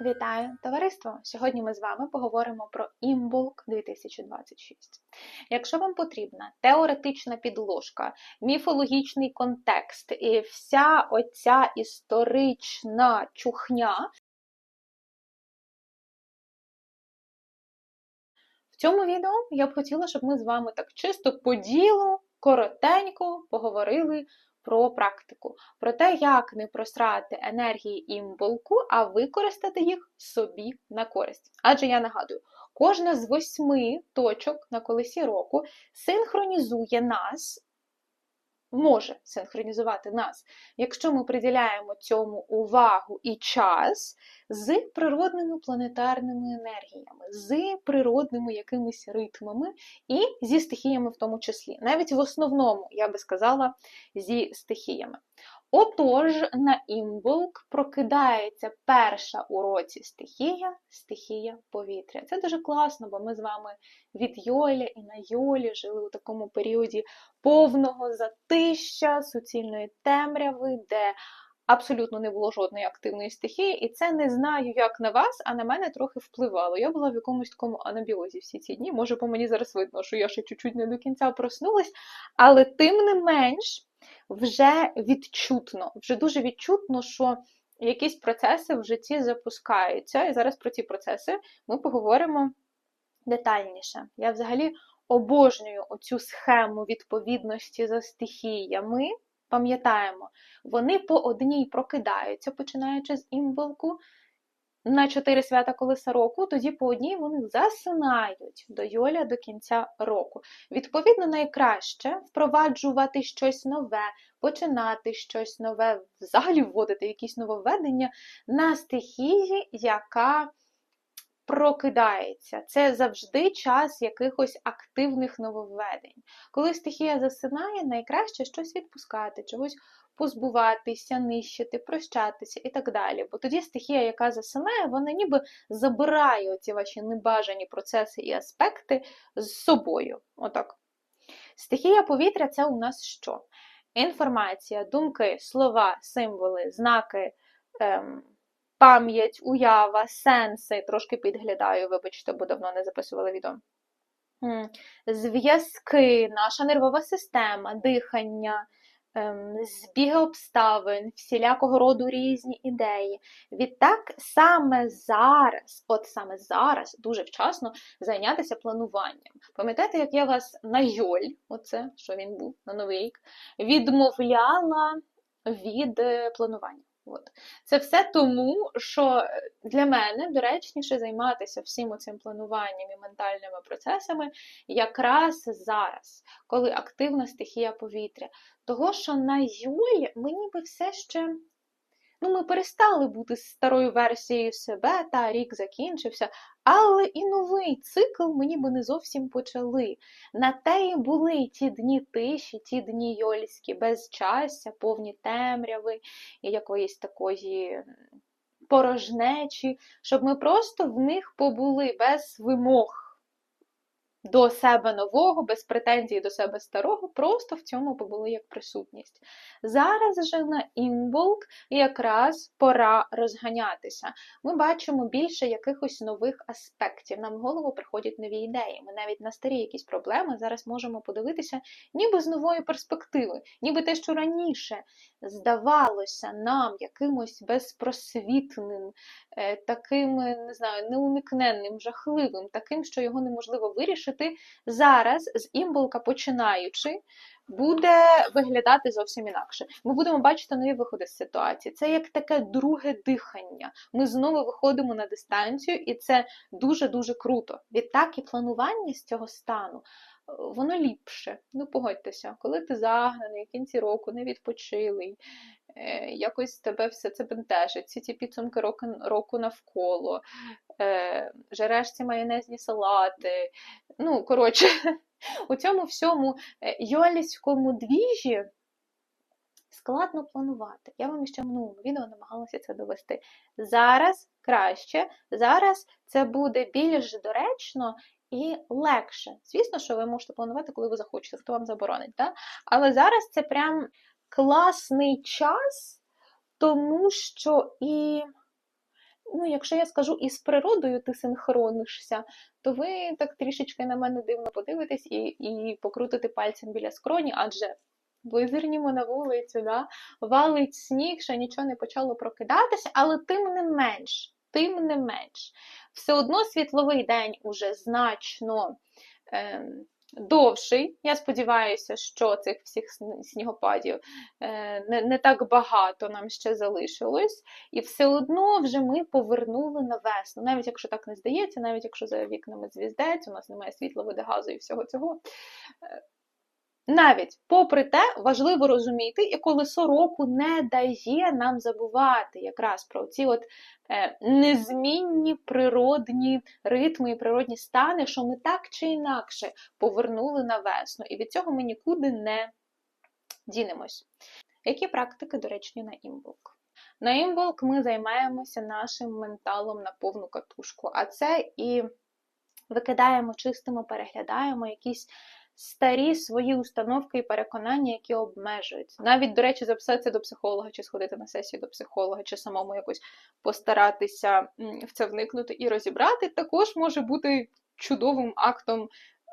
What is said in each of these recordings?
Вітаю, товариство! Сьогодні ми з вами поговоримо про імболк 2026. Якщо вам потрібна теоретична підложка, міфологічний контекст і вся оця історична чухня, в цьому відео я б хотіла, щоб ми з вами так чисто по ділу, коротенько поговорили про практику, про те, як не просрати енергії імболку, а використати їх собі на користь. Адже я нагадую, кожна з восьми точок на колесі року синхронізує нас. Може синхронізувати нас, якщо ми приділяємо цьому увагу і час з природними планетарними енергіями, з природними якимись ритмами і зі стихіями в тому числі. Навіть в основному, я би сказала, зі стихіями. Отож, на імбулк прокидається перша у році стихія, стихія повітря. Це дуже класно, бо ми з вами від Йоля і на Йолі жили у такому періоді повного затища, суцільної темряви, де абсолютно не було жодної активної стихії, і це не знаю, як на вас, а на мене трохи впливало. Я була в якомусь такому анабіозі всі ці дні. Може, по мені зараз видно, що я ще чуть-чуть не до кінця проснулась, але тим не менш вже відчутно, вже дуже відчутно, що якісь процеси в житті запускаються. І зараз про ці процеси ми поговоримо детальніше. Я взагалі обожнюю оцю схему відповідності за стихіями. Пам'ятаємо, вони по одній прокидаються, починаючи з імболку, на чотири свята колеса року, тоді по одній вони засинають до Йоля до кінця року. Відповідно, найкраще впроваджувати щось нове, починати щось нове, взагалі вводити якісь нововведення на стихії, яка прокидається. Це завжди час якихось активних нововведень. Коли стихія засинає, найкраще щось відпускати, чогось позбуватися, нищити, прощатися і так далі. Бо тоді стихія, яка засинає, вона ніби забирає оці ваші небажані процеси і аспекти з собою. Отак. Стихія повітря це у нас що? Інформація, думки, слова, символи, знаки. Ем, Пам'ять, уява, сенси, трошки підглядаю, вибачте, бо давно не записувала відео. Зв'язки, наша нервова система, дихання, Ем, збіги обставин, всілякого роду різні ідеї. Відтак, саме зараз, от саме зараз, дуже вчасно зайнятися плануванням. Пам'ятаєте, як я вас на Йоль, оце, що він був на Новий рік, відмовляла від е, планування. От. Це все тому, що для мене доречніше займатися всім цим плануванням і ментальними процесами якраз зараз, коли активна стихія повітря. Того, що на юль ми ніби все ще Ну, ми перестали бути старою версією себе, та рік закінчився, але і новий цикл ми ніби не зовсім почали. На те і були ті дні тиші, ті дні йольські, безчастя, повні темряви якоїсь такої порожнечі, щоб ми просто в них побули без вимог до себе нового, без претензій до себе старого, просто в цьому побули як присутність. Зараз же на імболк якраз пора розганятися. Ми бачимо більше якихось нових аспектів. Нам в голову приходять нові ідеї. Ми навіть на старі якісь проблеми зараз можемо подивитися, ніби з нової перспективи, ніби те, що раніше здавалося нам якимось безпросвітним, таким, не знаю, неуникненним, жахливим, таким, що його неможливо вирішити, зараз з імболка починаючи. Буде виглядати зовсім інакше. Ми будемо бачити нові виходи з ситуації. Це як таке друге дихання. Ми знову виходимо на дистанцію, і це дуже-дуже круто. Відтак і планування з цього стану воно ліпше. Ну, погодьтеся, коли ти загнаний, в кінці року не відпочилий, е, якось тебе все це бентежить, всі ці підсумки року, року навколо, е, жереш ці майонезні салати. Ну, коротше, у цьому всьому е, йоліському двіжі. Складно планувати. Я вам ще в минулому відео намагалася це довести. Зараз краще, зараз це буде більш доречно і легше. Звісно, що ви можете планувати, коли ви захочете, хто вам заборонить. Да? Але зараз це прям класний час, тому що і ну, якщо я скажу із природою ти синхронишся, то ви так трішечки на мене дивно подивитесь і, і покрутите пальцем біля скроні, адже визирнімо на вулицю, да? валить сніг, ще нічого не почало прокидатися, але тим не менш, тим не менш, все одно світловий день уже значно. Ем, довший. Я сподіваюся, що цих всіх снігопадів е, не, не так багато нам ще залишилось. І все одно вже ми повернули на весну. Навіть якщо так не здається, навіть якщо за вікнами звіздець, у нас немає світла, води, газу і всього цього. Навіть попри те, важливо розуміти, і колесо року не дає нам забувати якраз про ці от е, незмінні природні ритми і природні стани, що ми так чи інакше повернули на весну. І від цього ми нікуди не дінемось. Які практики доречні на імболк? На імболк ми займаємося нашим менталом на повну катушку, а це і викидаємо, чистимо, переглядаємо якісь старі свої установки і переконання, які обмежують. Навіть, до речі, записатися до психолога, чи сходити на сесію до психолога, чи самому якось постаратися в це вникнути і розібрати, також може бути чудовим актом.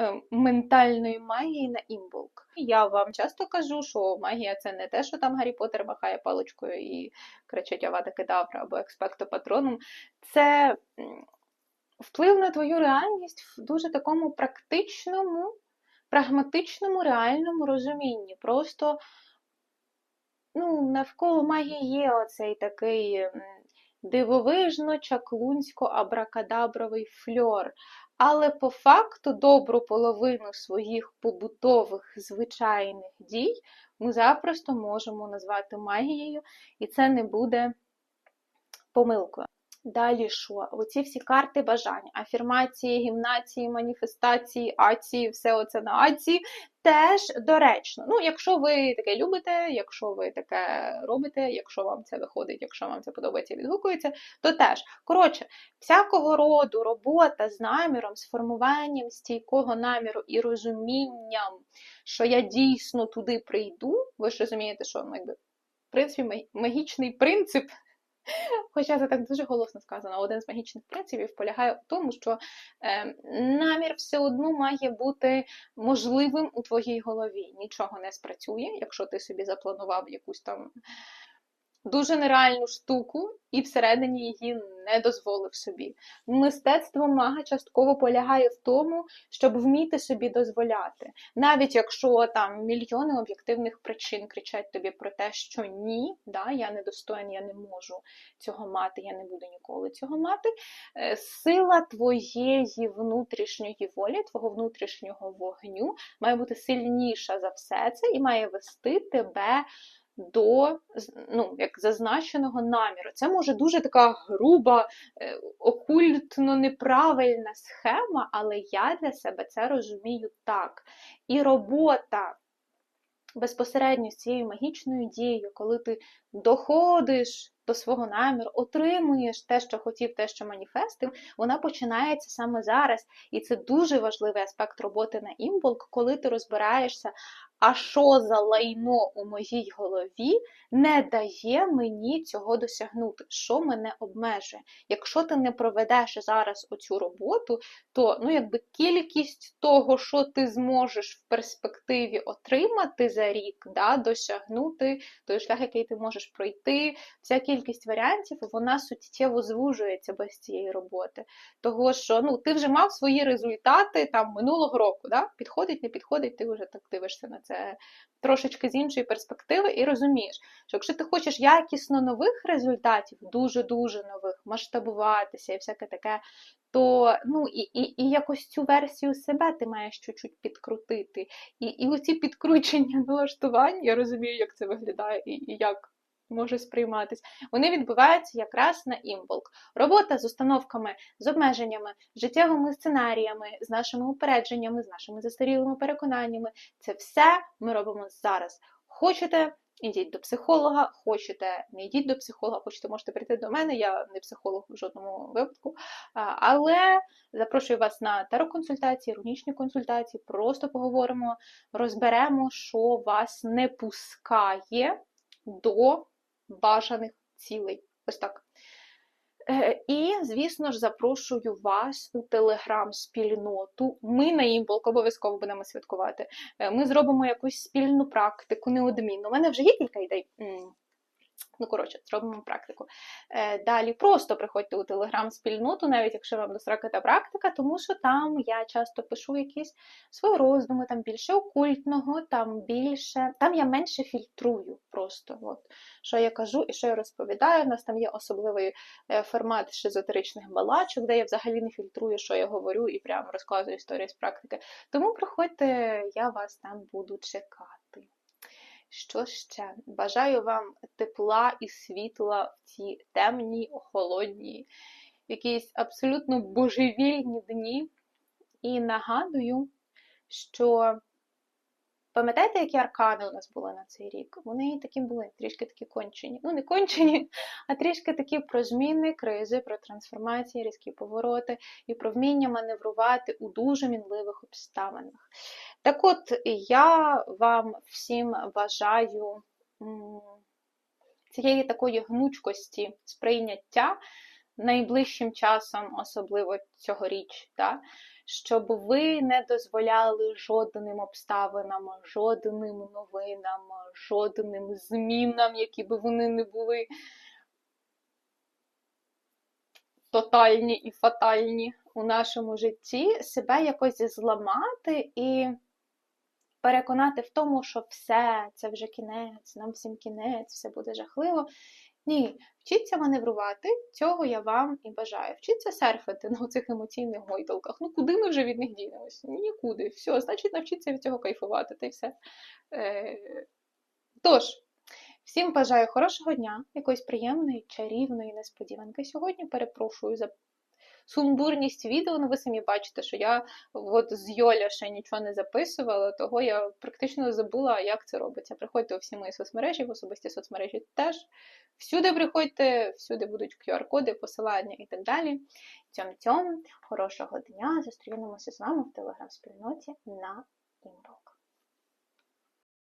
Е, ментальної магії на імболк. Я вам часто кажу, що магія це не те, що там Гаррі Поттер махає паличкою і кричить Авада Кедавра або експекто патроном. Це вплив на твою реальність в дуже такому практичному прагматичному реальному розумінні. Просто ну, навколо магії є оцей такий дивовижно чаклунсько абракадабровий фльор. Але по факту добру половину своїх побутових звичайних дій ми запросто можемо назвати магією, і це не буде помилкою. Далі що? Оці всі карти бажань, афірмації, гімнації, маніфестації, ації, все оце на ації теж доречно. Ну, якщо ви таке любите, якщо ви таке робите, якщо вам це виходить, якщо вам це подобається відгукується, то теж. Коротше, всякого роду робота з наміром, з формуванням стійкого наміру і розумінням, що я дійсно туди прийду, ви ж розумієте, що ну, якби, в принципі магічний принцип. Хоча це так дуже голосно сказано, один з магічних принципів полягає в тому, що е, намір все одно має бути можливим у твоїй голові. Нічого не спрацює, якщо ти собі запланував якусь там дуже нереальну штуку і всередині її не дозволив собі. Мистецтво мага частково полягає в тому, щоб вміти собі дозволяти. Навіть якщо там мільйони об'єктивних причин кричать тобі про те, що ні, да, я недостоин, я не можу цього мати, я не буду ніколи цього мати. Е, сила твоєї внутрішньої волі, твого внутрішнього вогню має бути сильніша за все це і має вести тебе до ну, як зазначеного наміру. Це може дуже така груба, е, окультно неправильна схема, але я для себе це розумію так. І робота безпосередньо з цією магічною дією, коли ти доходиш до свого наміру, отримуєш те, що хотів, те, що маніфестив, вона починається саме зараз. І це дуже важливий аспект роботи на імболк, коли ти розбираєшся, а що за лайно у моїй голові не дає мені цього досягнути, що мене обмежує. Якщо ти не проведеш зараз оцю роботу, то ну, якби кількість того, що ти зможеш в перспективі отримати за рік, да, досягнути той шлях, який ти можеш пройти, вся кількість варіантів, вона суттєво звужується без цієї роботи. Того, що ну, ти вже мав свої результати там минулого року, да? підходить, не підходить, ти вже так дивишся на це це трошечки з іншої перспективи, і розумієш, що якщо ти хочеш якісно нових результатів, дуже-дуже нових, масштабуватися і всяке таке, то ну, і і, і якось цю версію себе ти маєш чуть-чуть підкрутити. І і оці підкручення налаштувань, я розумію, як це виглядає і, і як може сприйматись, вони відбуваються якраз на імболк. Робота з установками, з обмеженнями, життєвими сценаріями, з нашими упередженнями, з нашими застарілими переконаннями. Це все ми робимо зараз. Хочете, ідіть до психолога, хочете, не йдіть до психолога, хочете, можете прийти до мене, я не психолог в жодному випадку. Але запрошую вас на тероконсультації, рунічні консультації, просто поговоримо, розберемо, що вас не пускає до бажаних цілей. Ось так. Е, І, звісно ж, запрошую вас у телеграм-спільноту. Ми на імболк обов'язково будемо святкувати. Е, Ми зробимо якусь спільну практику, неодмінно. У мене вже є кілька ідей. Ну, коротше, зробимо практику. Е, Далі просто приходьте у телеграм-спільноту, навіть якщо вам досрака та практика, тому що там я часто пишу якісь свої роздуми, там більше окультного, там більше. Там я менше фільтрую просто. От, що я кажу і що я розповідаю. У нас там є особливий е, формат шизотеричних балачок, де я взагалі не фільтрую, що я говорю, і прямо розказую історії з практики. Тому приходьте, я вас там буду чекати. Що ще? Бажаю вам тепла і світла в ці темні, холодні, якісь абсолютно божевільні дні. І нагадую, що пам'ятаєте, які аркани у нас були на цей рік? Вони такі були, трішки такі кончені. Ну, не кончені, а трішки такі про зміни, кризи, про трансформації, різкі повороти і про вміння маневрувати у дуже мінливих обставинах. Так от, я вам всім бажаю цієї такої гнучкості сприйняття найближчим часом, особливо цьогоріч, да? Щоб ви не дозволяли жодним обставинам, жодним новинам, жодним змінам, які би вони не були тотальні і фатальні у нашому житті, себе якось зламати і переконати в тому, що все, це вже кінець, нам всім кінець, все буде жахливо. Ні, вчіться маневрувати, цього я вам і бажаю. Вчіться серфити на цих емоційних гойдалках. Ну куди ми вже від них дінемось? Нікуди. Все, значить, навчіться від цього кайфувати, та й все. Е, Тож, всім бажаю хорошого дня, якоїсь приємної, чарівної несподіванки. Сьогодні перепрошую за сумбурність відео. Ну, ви самі бачите, що я от з Йоля ще нічого не записувала, того я практично забула, як це робиться. Приходьте у всі мої соцмережі, в особисті соцмережі теж. Всюди приходьте, всюди будуть QR-коди, посилання і так далі. Цьом-цьом, хорошого дня. Зустрінемося з вами в телеграм-спільноті на імбок.